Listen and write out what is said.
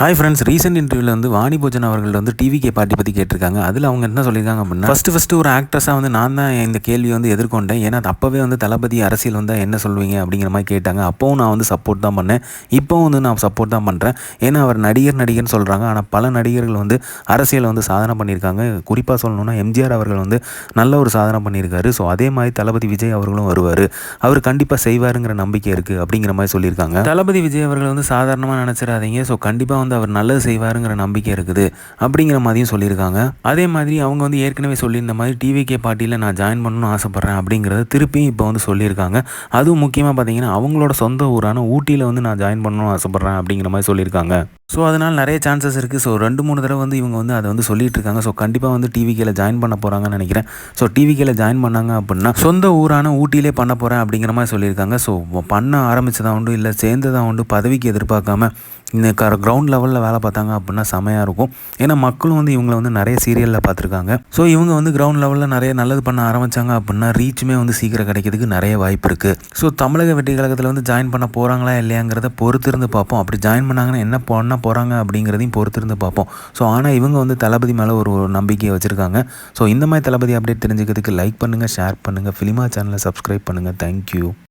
Hi friends recent இன்டர்வியூவில் வந்து வாணி போஜன் அவர்கள் வந்து டிவிகே பார்ட்டி பற்றி கேட்டிருக்காங்க. அதில் அவங்க என்ன சொல்லியிருக்காங்க அப்படின்னா ஃபஸ்ட்டு ஃபஸ்ட்டு ஒரு ஆக்ட்ரஸாக வந்து நான் தான் இந்த கேள்வியை வந்து எதிர்கொண்டேன். ஏன்னா அது அப்போவே வந்து தளபதி அரசியல் வந்தால் என்ன சொல்வீங்க அப்படிங்கிற மாதிரி கேட்டாங்க. அப்போவும் நான் வந்து சப்போர்ட் தான் பண்ணேன். இப்போவும் வந்து நான் சப்போர்ட் தான் பண்ணுறேன் ஏன்னா அவர் நடிகர் நடிகர்னு சொல்கிறாங்க ஆனால் பல நடிகர்கள் வந்து அரசியல் வந்து சாதனை பண்ணியிருக்காங்க. குறிப்பாக சொல்லணும்னா எம்ஜிஆர் அவர்கள் வந்து நல்ல ஒரு சாதனை பண்ணியிருக்காரு. ஸோ அதே மாதிரி தளபதி விஜய் அவர்களும் வருவார். அவர் கண்டிப்பாக செய்வாருங்கிற நம்பிக்கை இருக்குது அப்படிங்கிற மாதிரி சொல்லியிருக்காங்க. தளபதி விஜய் அவர்கள் வந்து சாதாரணமாக நினச்சிடாதீங்க. ஸோ கண்டிப்பாக வந்து அவர் நல்லது செய்வாருங்கிற நம்பிக்கை இருக்குது அப்படிங்கிற மாதிரியும் சொல்லியிருக்காங்க. அதே மாதிரி அவங்க வந்து ஏற்கனவே சொல்லியிருந்த மாதிரி டிவிகே பார்ட்டியில் நான் ஜாயின் பண்ணணும்னு ஆசைப்பட்றேன் அப்படிங்கிறத திருப்பியும் இப்போ வந்து சொல்லியிருக்காங்க. அதுவும் முக்கியமாக பார்த்தீங்கன்னா அவங்களோட சொந்த ஊரான ஊட்டியில் வந்து நான் ஜாயின் பண்ணணும்னு ஆசைப்பட்றேன் அப்படிங்கிற மாதிரி சொல்லியிருக்காங்க. ஸோ அதனால் நிறைய சான்சஸ் இருக்குது ஸோ ரெண்டு மூணு தடவை வந்து இவங்க வந்து அதை வந்து சொல்லிட்டு இருக்காங்க. ஸோ கண்டிப்பாக வந்து டிவிக்கில் ஜாயின் பண்ண போகிறாங்கன்னு நினைக்கிறேன். ஸோ டிவிக்கில் ஜாயின் பண்ணாங்க அப்படின்னா சொந்த ஊரான ஊட்டியிலே பண்ண போகிறேன் அப்படிங்கிற மாதிரி சொல்லியிருக்காங்க. ஸோ பண்ண ஆரம்பித்ததாக உண்டு இல்லை சேர்ந்ததாக உண்டு பதவிக்கு எதிர்பார்க்காம இந்த க கிரவுண்ட் லெவலில் வேலை பார்த்தாங்க அப்படின்னா செமையாக இருக்கும். ஏன்னா மக்களும் வந்து இவங்களை வந்து நிறைய சீரியலில் பார்த்துருக்காங்க. ஸோ இவங்க வந்து கிரவுண்ட் லெவலில் நிறைய நல்லது பண்ண ஆரம்பித்தாங்க அப்படின்னா ரீச்சுமே வந்து சீக்கிரம் கிடைக்கிறதுக்கு நிறைய வாய்ப்பு இருக்குது ஸோ தமிழக வெற்றி கழகத்தில் வந்து ஜாயின் பண்ண போகிறாங்களா இல்லையாங்கிறத பொறுத்திருந்து பார்ப்போம். அப்படி ஜாயின் பண்ணாங்கன்னா என்ன பண்ண போகிறாங்க அப்படிங்கிறதையும் பொறுத்திருந்து பார்ப்போம். ஸோ ஆனால் இவங்க வந்து தளபதி மேலே ஒரு நம்பிக்கையை வச்சுருக்காங்க. ஸோ இந்த மாதிரி தளபதி அப்டேட் தெரிஞ்சுக்கிறதுக்கு லைக் பண்ணுங்கள் ஷேர் பண்ணுங்கள் ஃபிலிமா சேனலை சப்ஸ்கிரைப் பண்ணுங்கள் தேங்க்யூ